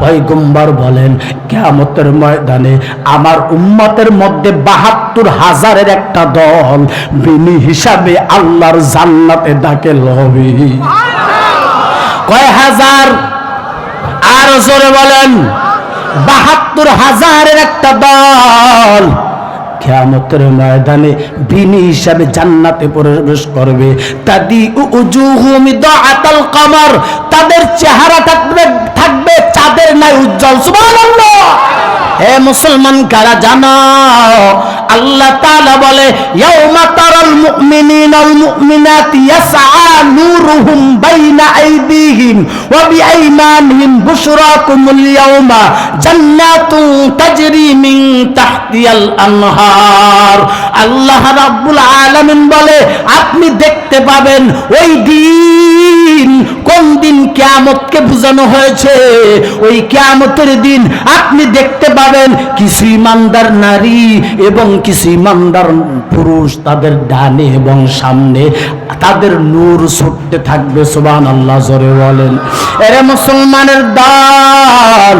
পয়গম্বর বলেন, কিয়ামতের ময়দানে আমার উম্মতের মধ্যে বাহাত্তর হাজারের একটা দল বিনি হিসাবে আল্লাহর জান্নাতে দাখিল হবে। কয় হাজার? আর জোরে বলেন। বাহাত্তর হাজারের একটা দল কেয়ামতের ময়দানে বিনি হিসাবে জান্নাতে প্রবেশ করবে। তাদি দাআতাল কমর। তাদের চেহারা থাকবে থাকবে চাঁদের নাই উজ্জ্বল। সুবহানাল্লাহ! হে মুসলমান, কারা জানো? আল্লাহ তাআলা বলে, ইয়াউমা তারাল মুমিনিনাল মুমিনাতি ইয়াসআ নূরুহুম আল্লাহ রাব্বুল আলামিন বলে, আপনি দেখতে পাবেন ওই দিন কোন দিন কিয়ামতকে বোঝানো হয়েছে? ওই কিয়ামতের দিন আপনি দেখতে পাবেন কিছু ইমানদার নারী এবং কিছু ইমানদার পুরুষ তাদের ডানে এবং সামনে তাদের নূর ছুটতে থাকবে সুবান আল্লাহ জোরে বলেন। এরে মুসলমানের দল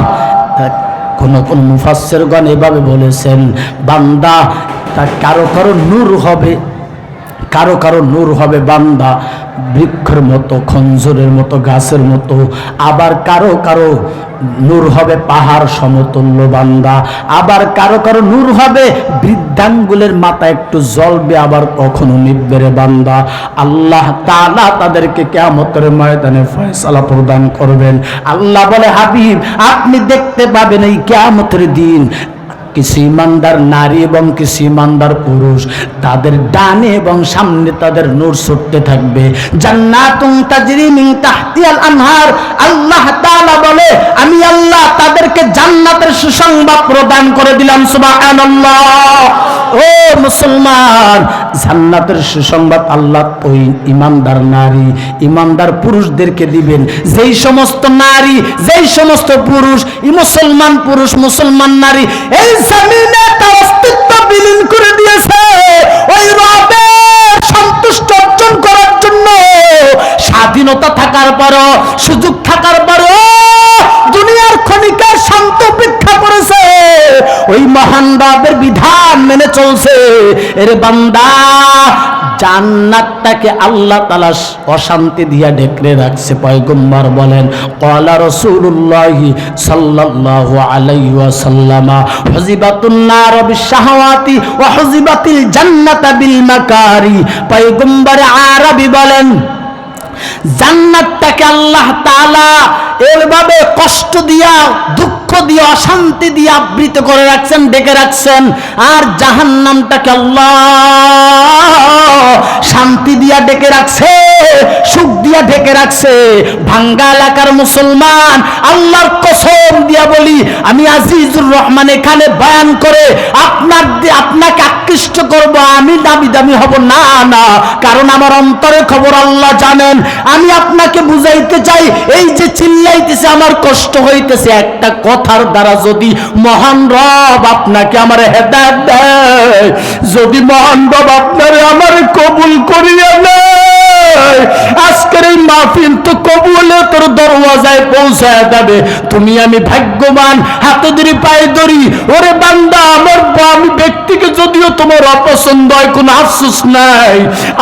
কোন কোন মুফাসসিরগণ এভাবে বলেছেন, বান্দা, তা কারও কারও নূর হবে। কারও কারও নূর হবে বান্দা, বৃক্ষের মতো, খঞ্জরের মতো, গাছের মতো। আবার কারও কারও নূর হবে পাহাড় সমতুল্য বান্দা। আবার কারও কারও নূর হবে বৃদ্ধাঙ্গুলের মাথা একটু জ্বলবে আবার কখনো নিববে রে বান্দা। আল্লাহ তালা তাদেরকে কেয়ামতের ময়দানে ফয়সালা প্রদান করবেন। আল্লাহ বলে, হাবিব, আপনি দেখতে পাবেন এই কেয়ামতের দিন কিছু ইমানদার নারী এবং কিছু ইমানদার পুরুষ, তাদের ডানে এবং সামনে তাদের নূর ছুটতে থাকবে। আনহার, আল্লাহ বলে, আমি আল্লাহ তাদেরকে জান্নাতের সুসংবাদ প্রদান করে দিলাম, সুবহানাল্লাহ। ও মুসলমান, জান্নাতের সুসংবাদ আল্লাহ ওই ইমানদার নারী, ইমানদার পুরুষদেরকে দিবেন। যেই সমস্ত নারী, যেই সমস্ত পুরুষ মুসলমান পুরুষ, মুসলমান নারী, এই জমিনে তার অস্তিত্ব বিলীন করে দিয়েছে। ওই রবের সন্তুষ্ট অর্জন করার জন্য স্বাধীনতা থাকার পরও, সুযোগ থাকার পরও দুনিয়ার ক্ষণিকার শান্ত উপেক্ষা করেছে। ওই মহান রবের বিধান মেনে চলছে। এর বান্দা জান্নাতটাকে আল্লাহ তালা অশান্তি দিয়া ঢেকরে রাখছে। পয়গম্বর বলেন কলা রসুল্লাহ ওয়াসাল্লামা, হুজিবাতুন নার বিশাহাওয়াতি ওয়া হুজিবাতিল জান্নাতা বিল মাকারি। পয়গম্বর আরবি বলেন, জান্নাতটাকে আল্লাহ তাআলা এভাবে কষ্ট দিয়া, দুঃখ দিয়ে অশান্তি দিয়ে আবৃত করে রাখছেন, ডেকে রাখছেন। আর জাহান্নামটাকে আল্লাহ শান্তি দিয়া ডেকে রাখছে, সুখ দিয়া রাখছে। ভাঙ্গা এলাকার মুসলমান, আল্লাহর কসম দিয়া বলি, আমি আজিজুর রহমান এখানে বয়ান করে আপনার আপনাকে আকৃষ্ট করব, আমি দামি দামি হব। না না, কারণ আমার অন্তরে খবর আল্লাহ জানেন। আমি আপনাকে বুঝাইতে চাই, এই যে চিল্লাইতেছে, আমার কষ্ট হইতেছে। একটা কথার দ্বারা যদি মহান রব আপনাকে আমার হেদায়ত দেয়, যদি মহান রব আপনারে আমার কবুল করিয়া নেয়, আজকের এই মাহফিল তো কবুলে তোর দরওয়াজায় পৌঁছায় যাবে। তুমি আমি ভাগ্যবান, হাতে ধরি পায়ে ধরি। ওরে বান্দা, আমার আমি ব্যক্তিকে যদিও তোমার অপছন্দ হয়, কোনো আফসোস নাই।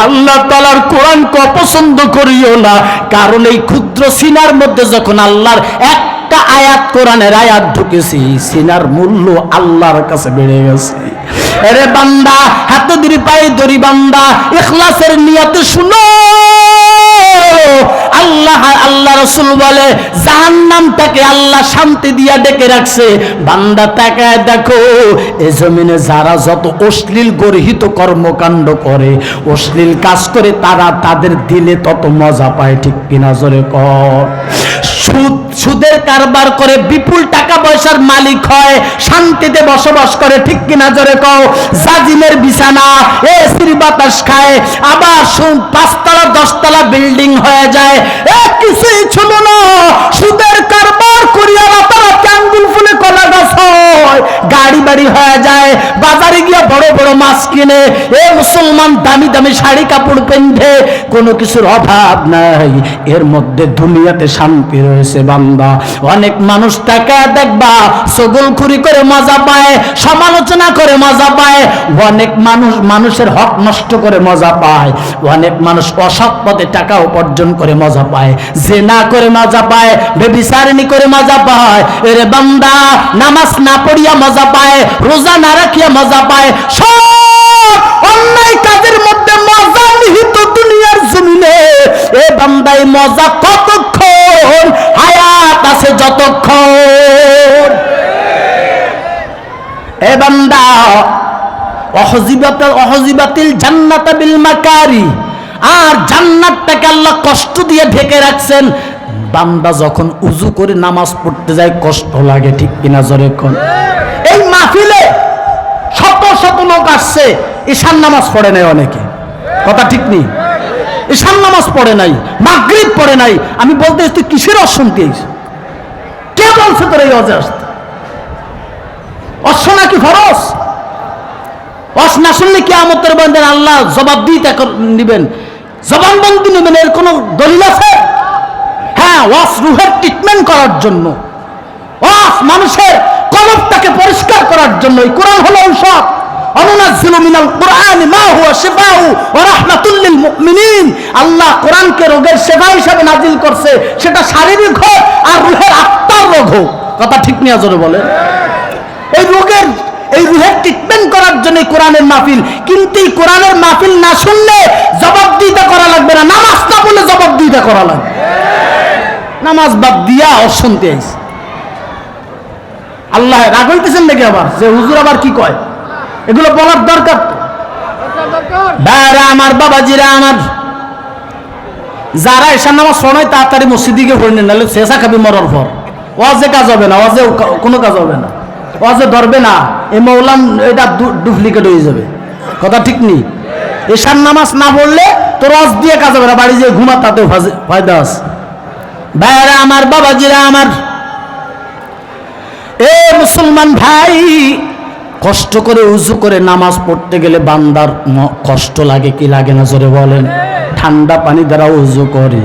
আল্লাহ তালার কোরআনকে অপছন্দ করিও না, কারণ এই ক্ষুদ্র সিনার মধ্যে যখন আল্লাহর একটা আয়াত কোরআনের আয়াত ঢুকেছি, সিনার মূল্য আল্লাহর কাছে বেড়ে গেছে। আরে বান্দা হাতে ধরি পায়ে ধরি বান্দা, ইখলাসের নিয়তে শুনো। আল্লাহ আল্লাহ রসুল বলে, জাহান্নামটাকে আল্লাহ শান্তি দিয়া ডেকে রাখছে। বান্দা তাকায় দেখো, এ জমিনে যারা যত অশ্লীল গর্হিত কর্মকাণ্ড করে, অশ্লীল কাজ করে, তারা তাদের দিলে তত মজা পায়, ঠিক কিনা জোরে কর। সুদ, সুদের কারবার করে বিপুল টাকা পয়সার মালিক হয়, শান্তিতে বসবাস করে, ঠিক কিনা জোরে কও? জাজিমের বিছানা, এ স্ত্রী বাতাস খায়, আবার শুন পাঁচতলা, দশতলা বিল্ডিং হয়ে যায়। এ কিছুই ছিল না, সুদের কারবার করিয়া রাতারাতি আঙ্গুল ফুলে কলা গাছ হয়, গাড়ি বাড়ি হয়ে যায়, বাজারে গিয়ে বড় বড় মাছ কিনে, এ মুসলমান দামি দামি শাড়ি কাপড় পেন্ধে, কোনো কিছুর অভাব নাই। এর মধ্যে দুনিয়াতে শান্তি রয়েছে বান্দা। অনেক মানুষ টাকা দেখবা সগলখুরি করে মজা পায়, সমালোচনা করে মজা পায়। অনেক মানুষ মানুষের হক নষ্ট করে মজা পায়। অনেক মানুষ অসৎ পথে টাকা উপার্জন করে মজা পায়। জেনা করে মজা পায়। বেবিচারিণী করে মজা পায়। এরে বান্দা, নামাজ না পড়িয়া মজা পায়, রোজা না রাখিয়া মজা পায়। সব অন্যায় কাজের মধ্যে মজা নিহিত দুনিয়ার জমিনে। এ বান্দাই মজা কতক্ষণ? হায়াত আছে যতক্ষণ। এ বান্দা অহজিবাতাল জান্নাতা বিল মাকারি। আর জান্নাতটাকে আল্লাহ কষ্ট দিয়ে ঢেকে রাখছেন। বান্দা যখন উজু করে নামাজ পড়তে যায়, কষ্ট লাগে, ঠিক কিনা জোরে কোন? এই মাহফিলে শত শত লোক আসছে, ঈশান নামাজ পড়ে নাই অনেকে। কথা ঠিক নেই? ঈশান নামাজ পড়ে নাই, মাগরিব পড়ে নাই। আমি বলতে তুই কিসের অশান্তি আইস কে বলছে তোর এই অজে আসতে? অশ্ব নাকি খরচ অস না শুনলে কি আমতের বন্ধেন আল্লাহ জবাব দিই দিতে নিবেন। জবানবন্দি নেবেন, এর কোনো দলিল আছে? ওয়াস রুহের ট্রিটমেন্ট করার জন্য, ওয়াস মানুষের কলবটাকে পরিষ্কার করার জন্য, এই কোরআন হলো ঔষধ কোরআনকে রোগের সেবা হিসাবে করছে, সেটা শারীরিক হোক আর হোক। কথা ঠিক এই রোগের, এই ট্রিটমেন্ট করার কোরআনের মাহফিল। কিন্তু এই কোরআনের মাহফিল না শুনলে জবাবদিহিতা করা লাগবে না, নামাজ না বলে জবাবদিহিতা করা লাগবে। নামাজ বাদ দিয়া অশান্তি আইছে। আল্লাহ রাগ হইতেছেন নাকি আবার? যে হুজুর আবার কি কয়? এগুলো বলার দরকার আমার বাবাজিরা, আমার যারা এসার নামাজ শোনায় তাড়াতাড়ি নেন, নাহলে শেষা মরার পর। ওয়াজে কাজ হবে না, ওয়াজে কোনো কাজ হবে না। ওয়াজে ধরবে না, এই মৌলাম এটা ডুপ্লিকেট হয়ে যাবে। কথা ঠিক নেই? এসার নামাজ না পড়লে তোর ওয়াজ দিয়ে কাজ হবে না, বাড়ি যেয়ে ঘুমা তাতেও ফায়দা আছে। ভাইরা আমার বাবাজিরা, আমার। এ মুসলমান ভাই, কষ্ট করে উজু করে নামাজ পড়তে গেলে বান্দার কষ্ট লাগে কি লাগে না জোরে বলেন? ঠান্ডা পানি দ্বারা উজু করে।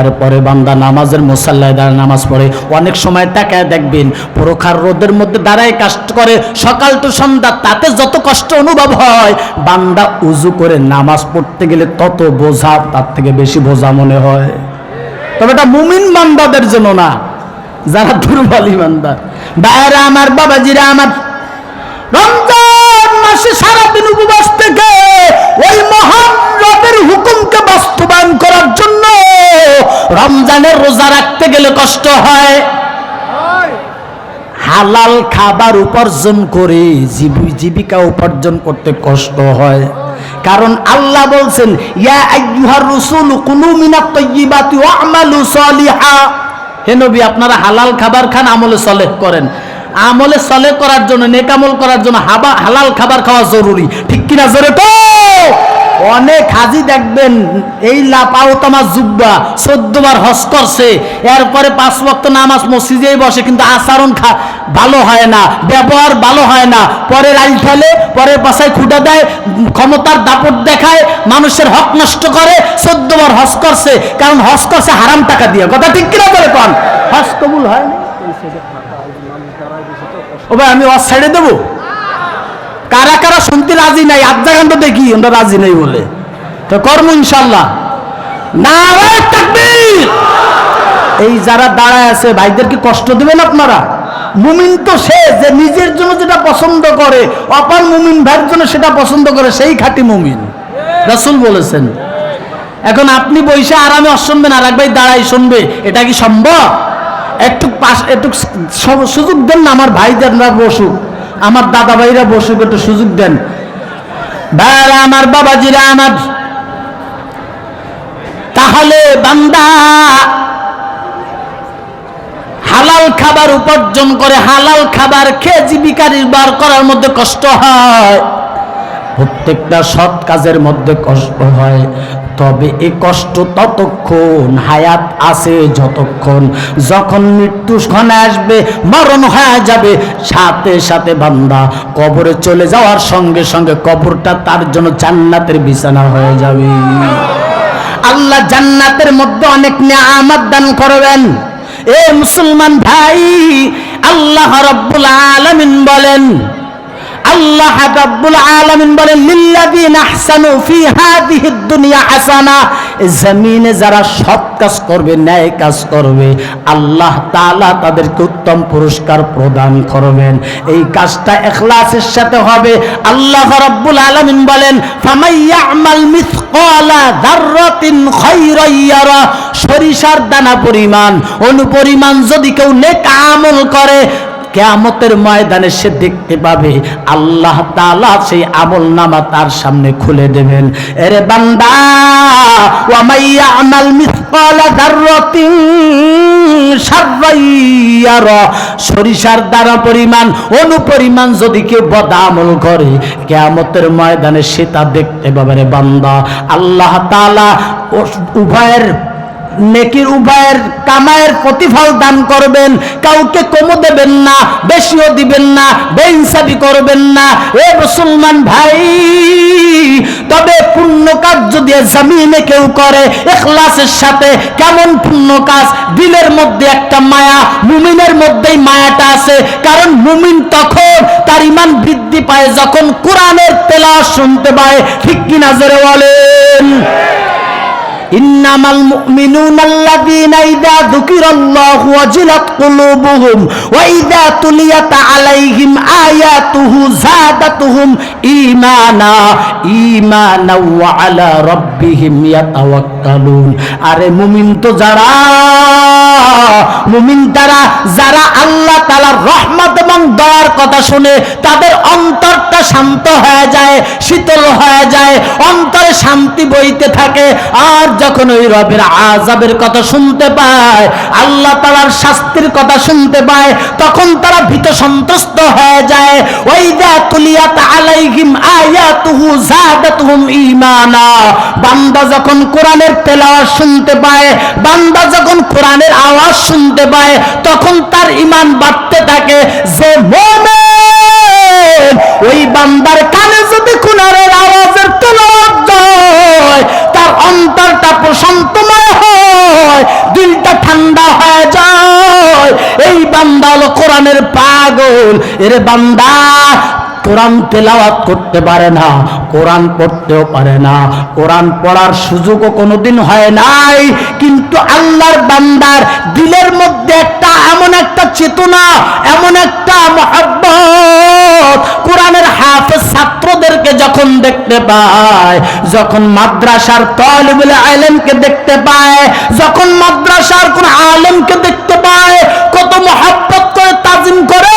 এরপরে বান্দা নামাজের মোসাল্লায় দ্বারা নামাজ পড়ে। অনেক সময় তাকায় দেখবেন প্রখার রোদের মধ্যে দাঁড়ায় কষ্ট করে, সকাল টু সন্ধ্যা, তাতে যত কষ্ট অনুভব হয়, বান্দা উজু করে নামাজ পড়তে গেলে তত বোঝা, তার থেকে বেশি বোঝা মনে হয়। তবে এটা মুমিন বান্দাদের জন্য না, যারা দুর্বল ইমানদার। বাইরা আমার বাবাজিরা, আমার রমজান মাসে সারাদিন উপবাস থেকে ওই মহান রবের হুকুমকে বাস্তবায়ন করার জন্য রমজানের রোজা রাখতে গেলে কষ্ট হয়। হালাল খাবার উপার্জন করে জীবি- জীবিকা উপার্জন করতে কষ্ট হয়। কারণ আল্লাহ বলছেন, ইয়া সলিহা। হে নবী, আপনারা হালাল খাবার খান, আমলে সলেহ করেন। আমলে সলেহ করার জন্য নেকামল করার জন্য হাবা হালাল খাবার খাওয়া জরুরি। ঠিক কিনা জোরে তো অনেক হাজি দেখবেন, এই লাপাও তোমার জুব্বা চোদ্দ বার হজ করছে, এরপরে পাঁচ বক্ত নামাজ মসজিদেই বসে, কিন্তু আচরণ ভালো হয় না, ব্যবহার ভালো হয় না। পরে রাইল ফেলে পরে পাশায় খুঁটা দেয়, ক্ষমতার দাপট দেখায়, মানুষের হক নষ্ট করে চোদ্দ বার হজ করছে, কারণ হজ করছে হারাম টাকা দিয়ে। কথা ঠিক কিনা বলে কন? হজ কবুল হয় না? ও ভাই, আমি ওয়াজ ছেড়ে দেবো? কারা কারা শুনতে রাজি নাই, আধা ঘণ্টা দেখি আমরা রাজি নাই বলে। তো কর্ম ইনশাল্লাহ। না এই যারা দাঁড়ায় আছে ভাইদেরকে কষ্ট দেবেন আপনারা? মুমিন তো সে, যে নিজের জন্য যেটা পছন্দ করে, অপার মুমিন ভাইয়ের জন্য সেটা পছন্দ করে, সেই খাঁটি মুমিন। রাসূল বলেছেন। এখন আপনি বইসে আরামে অশুনবেন আর এক ভাই দাঁড়াই শুনবে, এটা কি সম্ভব? একটু পাশ একটু সুযোগ দেন না আমার ভাইদের না বসুক। আমার দাদা ভাইরা বসুক একটু সুযোগ দেন। ভাইরা আমার বাবাজিরা, আমার তাহলে বান্দা হালাল খাবার উপার্জন করে হালাল খাবার খেয়ে জীবিকা নির্বাহ করার মধ্যে কষ্ট হয়। প্রত্যেকটা সৎ কাজের মধ্যে কষ্ট হয়। তবে এ কষ্ট ততক্ষণ, হায়াত আছে যতক্ষণ। যখন মৃত্যু ক্ষণে আসবে, মরণ হয়ে যাবে। সাথে সাথে বান্দা কবরে চলে যাওয়ার সঙ্গে সঙ্গে কবরটা তার জন্য জান্নাতের বিছানা হয়ে যাবে। আল্লাহ জান্নাতের মধ্যে অনেক নিয়ামত দান করবেন। এ মুসলমান ভাই, আল্লাহ রব্বুল আলামিন বলেন আল্লাহ রাব্বুল আলামিন আহসানু ফি হাদিহিদ দুনিয়া হাসানা। জমিনে যারা সৎ কাজ করবে, ন্যায় কাজ করবে, আল্লাহ তাআলা তাদেরকে উত্তম পুরস্কার প্রদান করবেন। এই কাজটা ইখলাসের সাথে হবে। আল্লাহ রাব্বুল আলামিন বলেন ফামাইয়ামাল মিসকালা যাররাতিন খায়রান ইয়ারা। সরিষার দানা পরিমাণ, অনুপরিমাণ যদি কেউ নেক আমল করে কেয়ামতের ময়দানে সে দেখতে পাবে আল্লাহ তাআলা সেই আমল নামা তার সামনে খুলে দেবেন। এরে বান্দা ওয়ামাইয়া আমাল যাররাতিন শাররাইয়ার সরিষার দ্বারা পরিমাণ, অনুপরিমাণ যদি কেউ বদ আমল করে, কেয়ামতের ময়দানে সে তা দেখতে পাবে। রে বান্দা, আল্লাহ তাআলা ও- উভয়ের নেকির উভয়ের কামায়ের প্রতিফল দান করবেন, কাউকে কমও দেবেন না, বেশিও দিবেন না, বেইনসাফি করবেন না। এ মুসলমান ভাই, তবে পুণ্য কাজ যদি জমিনে কেউ করে, এখলাসের সাথে কেমন পুণ্য কাজ? দিলের মধ্যে একটা মায়া, মুমিনের মধ্যেই মায়াটা আছে। কারণ মুমিন তখন তার ইমান বৃদ্ধি পায় যখন কোরআনের তেলা শুনতে পায়। ঠিক কিনা জোরে বলেন? ইন্নামাল ইযা যুকিরাল্লাহু ওয়াজিলাত কুলুবুহুম ওয়া ইযা তুলিয়াত আলাইহিম আয়াতুহু যাদাতুহুম ঈমানা ঈমানা ওয়া আলা রাব্বিহিম ইয়াতাওয়াক্কালুন। আরে মুমিন তো যারা, মুমিন তারা, যারা আল্লাহ তাআলার রহমত এবং দয়ার কথা শুনে তাদের অন্তরটা শান্ত হয়ে যায়, শীতল হয়ে যায়, অন্তরে শান্তি বইতে থাকে। আর যখন ওই রবের আজাবের কথা শুনতে পায়, আল্লাহ তালার শাস্তির কথা শুনতে পায়, তখন তারা ভীত সন্ত্রস্ত হয়ে যায়। ওই দা তুলিয়াত আলাইহিম আয়াতুহু জাদাতুহুম ঈমানা। বান্দা যখন কোরআনের তেলাওয়াত শুনতে পায়, বান্দা যখন কোরআনের আওয়াজ শুনতে পায়, তখন তার ঈমান বাড়তে থাকে যে মুমিন ওই বান্দার কানে যদি কোরআনের আওয়াজের তেলাওয়াত তার অন্তরটা প্রশান্তময় হয়, দিলটা ঠান্ডা হয়ে যায়। এই বান্দা হলো কোরআনের পাগল। এর বান্দা কোরআন তেলাওয়াত করতে পারে না, কোরআন পড়তেও পারে না। কোরআন পড়ার সুযোগও কোনোদিন হয় নাই, কিন্তু আল্লাহর বান্দার দিলের মধ্যে একটা এমন একটা চেতনা, এমন একটা মহাব্বত। কোরআনের হাফেজ ছাত্রদেরকে যখন দেখতে পায়, যখন মাদ্রাসার তলিবুল আলেমকে দেখতে পায়, যখন মাদ্রাসার কোন আলেমকে দেখতে পায়, কত মহাব্বত করে তাজিম করে।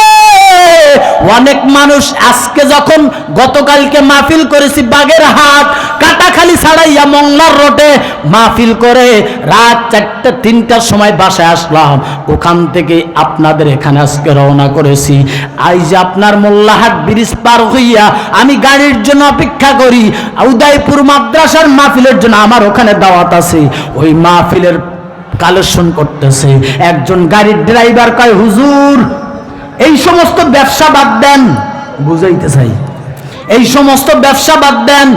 অনেক মানুষ আজকে যখন গতকালকে মাহফিল করেছি বাগের হাট কাটাখালি ছাড়াইয়া মংলার রোডে মাহফিল করে রাত চারটে, তিনটার সময় বাসায় আসলাম। ওখান থেকে আপনাদের এখানে আজকে রওনা করেছি। আই যে আপনার মোল্লাহাট ব্রিজ পার হইয়া আমি গাড়ির জন্য অপেক্ষা করি, উদয়পুর মাদ্রাসার মাহফিলের জন্য আমার ওখানে দাওয়াত আছে। ওই মাহফিলের কালেকশন করতেছে। একজন গাড়ির ড্রাইভার কয়, হুজুর এই সমস্ত ব্যবসা বাদ দেন। বুঝাইতে চাই। এই সমস্ত ব্যবসা বাদ দেন।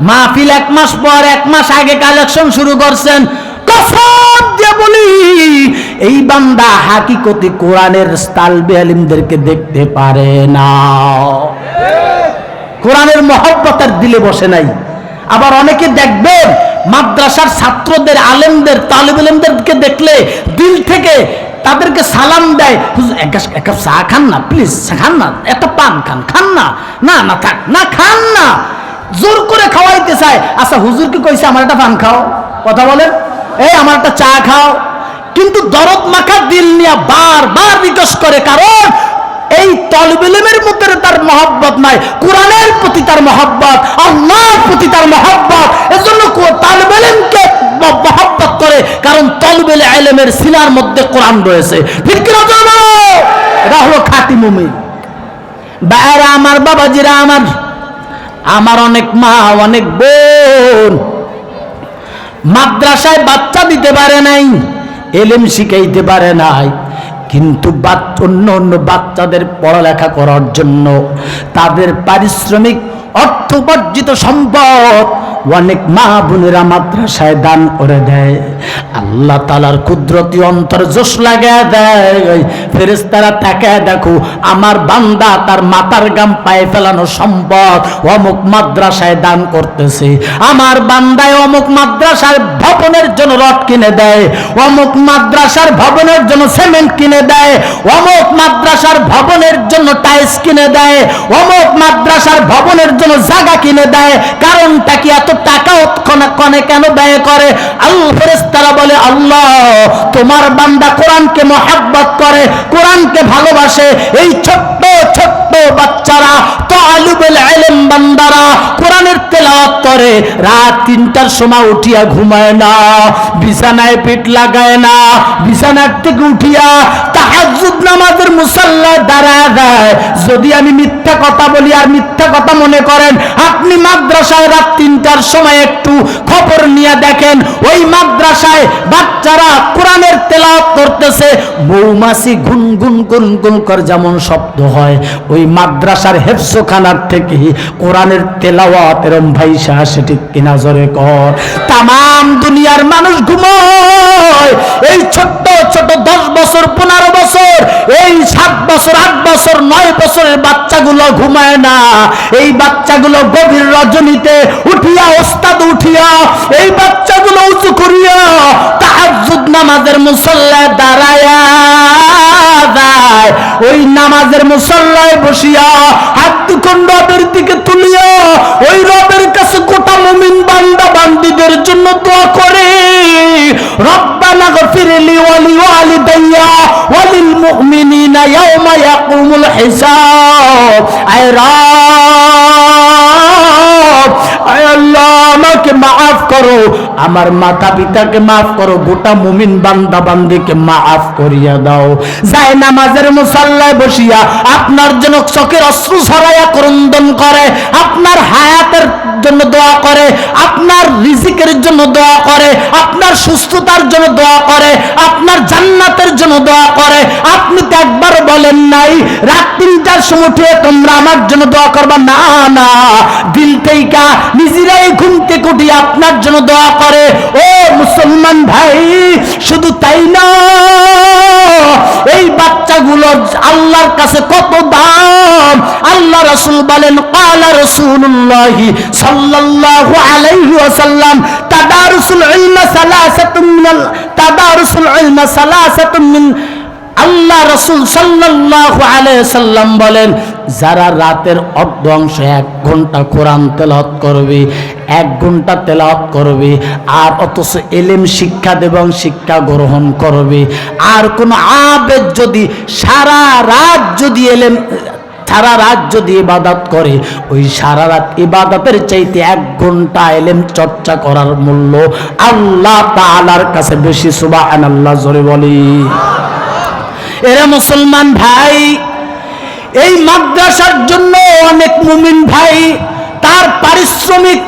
মাহফিল এক মাস পর এক মাস আগে কালেকশন শুরু করছেন। কসম দিয়ে বলি, এই বান্দা হাকিকতে কোরআনের তালবে আলিমদেরকে দেখতে পারে না। কোরআনের মহব্বতের দিলে বসে নাই। আবার অনেকে দেখবেন মাদ্রাসার ছাত্রদের, আলেমদের তালিব আলেমদেরকে দেখলে দিল থেকে তাদেরকে সালাম দেয়। এক কাপ চা খান না প্লিজ খান না, একটা পান খান খান না। না না, থাক, না, খান না। জোর করে খাওয়াইতে চায়। আচ্ছা হুজুর কি কইছে, আমার একটা পান খাও? কথা বলেন। এই, আমার একটা চা খাও। কিন্তু দরদ মাখা দিল নিয়ে বারবার রিকোয়েস্ট করে, কারণ এই তলবিলিমের মধ্যে তার মহব্বত নাই। কোরআনের প্রতি তার মহব্বত, আল্লাহর প্রতি তার মহব্বত। এজন্য তালবেলেমকে মহব্বত কারণ তলবেলে আলেমের সিনার মধ্যে কোরআন রয়েছে। এটা হলো খাঁটি মুমিন। বাইরা আমার বাবাজিরা, আমার আমার অনেক মা, অনেক বোন। মাদ্রাসায় বাচ্চা দিতে পারে নাই, এলেম শিখাইতে পারে নাই, কিন্তু অন্য অন্য বাচ্চাদের পড়ালেখা করার জন্য তাদের পারিশ্রমিক অর্থোপার্জিত সম্পদ। অনেক মা বোনেরা মাদ্রাসায় দান করে দেয়। আল্লাহ তালার কুদরতি অন্তর জোশ লাগায় দেয়। ফেরেস্তারা তাকায় দেখো, আমার বান্দা তার মাতার গাম পায়ে ফেলানো সম্পদ অমুক মাদ্রাসায় দান করতেছে। আমার বান্দায় অমুক মাদ্রাসার ভবনের জন্য রড কিনে দেয়। অমুক মাদ্রাসার ভবনের জন্য সিমেন্ট কিনে দেয়। অমুক মাদ্রাসার ভবনের জন্য টাইলস কিনে দেয়। অমুক মাদ্রাসার ভবনের জন্য জায়গা কিনে দেয়, কারণটা কি এত টাকা কনে কেন ব্যয় করে? আল্লাহ বলে, আল্লাহ, তোমার বান্দা কোরআনকে মহাব্বত করে, কোরআনকে ভালোবাসে। এই ছোট্ট ছোট্ট বাচ্চারা, তো আলুবেল বান্দারা কোরআনের তেলাওয়াত করে, রাত তিনটার সময় উঠিয়া ঘুমায় না, বিছানায় লাগায় না, বিছানার থেকে উঠিয়া নামাজের মুসাল্লায় দাঁড়ায় দেয়। যদি আমি মিথ্যা কথা বলি আর মিথ্যা কথা মনে করেন, আপনি মাদ্রাসায় রাত তিনটার সময় একটু খবর নিয়ে দেখেন, ওই মাদ্রাসায় বাচ্চারা কোরআনের তেলাওয়াত করতেছে মৌমাছি গুন গুন করে যেমন শব্দ হয় মাদ্রাসার হেফসোখানার থেকে কোরআনের তেলাওয়াত এরম ভাইসা আসে ঠিক কিনা জোরে কর। তাম দুনিয়ার মানুষ ঘুমোয়। এই ছোট্ট, ছোট দশ বছর, পনেরো বছর, এই সাত বছর, আট বছর, নয় বছরের বাচ্চাগুলো ঘুমায় না। এই বাচ্চাগুলো গভীর রজনীতে উঠিয়া, ওস্তাদ উঠিয়া, এই বাচ্চাগুলো উঁচু করিয়া তাহাজ্জুদ নামাজের মুসল্লায় দাঁড়ায়া যায়। ওই নামাজের মুসল্লায় বসিয়া হাত দুখন রবের দিকে তুলিয়া, ওই রবের কাছে গোটা মুমিন বান্দা বান্দিদের জন্য দোয়া করে। রব্বানা গফিরলি ওয়ালি ওয়ালিদাইয়া ওয়ালিল মুমিনিনা ইয়াওমা ইয়াকুমুল হিসাব। আয় রব! আল্লাহ, আমাকে মাফ করো। আমার মাতা পিতাকে মাফ করো, গোটা মুমিন বান্দা বান্দিকে মাফ করিয়া দাও। যায় নামাজের মুসাল্লায় বসিয়া আপনার জন্য চোখের অশ্রু ছড়াইয়া ক্রন্দন করে, আপনার হায়াতের জন্য দোয়া করে, আপনার রিজিকের জন্য দোয়া করে, আপনার সুস্থতার জন্য দোয়া করে, আপনার জন্য দোয়া করে। আপনি তো একবার বলেন নাই, রাত তিনটার সময় উঠে তোমরা আমার জন্য দোয়া করবা। না না, দিল থেকে নিজেরাই ঘুম থেকে উঠে আপনার জন্য দোয়া করে। ও মুসলমান ভাই, শুধু তাই না, এই বাচ্চাগুলো আল্লাহর কাছে কত দাম? আল্লাহ রসুল বলেন কালা রসুল্লাহি সাল্লাল্লাহু আলাইহি ওয়াসাল্লাম, তাদারুসুল ইলমা সালাসাতুম মিনাল তাদারুসুল ইলমা সালাসাতুম মিন আল্লাহ রসুল সাল্লাল্লাহু আলাইহি সাল্লাম বলেন, যারা রাতের অর্ধ অংশ এক ঘণ্টা কোরআন তেলাওয়াত করবে, এক ঘণ্টা তেলাওয়াত করবে, আর অথচ এলেম শিক্ষা এবং শিক্ষা গ্রহণ করবে, আর কোন আবেদ যদি সারা রাত যদি এলেম সারা রাত যদি ইবাদত করে, ওই সারা রাত ইবাদতের চাইতে এক ঘণ্টা এলেম চর্চা করার মূল্য আল্লাহ তাআলার কাছে বেশি, সুবহানাল্লাহ, জোরে বলি। এরা মুসলমান ভাই, এই মাদ্রাসার জন্য অনেক মুমিন ভাই, তার পারিশ্রমিক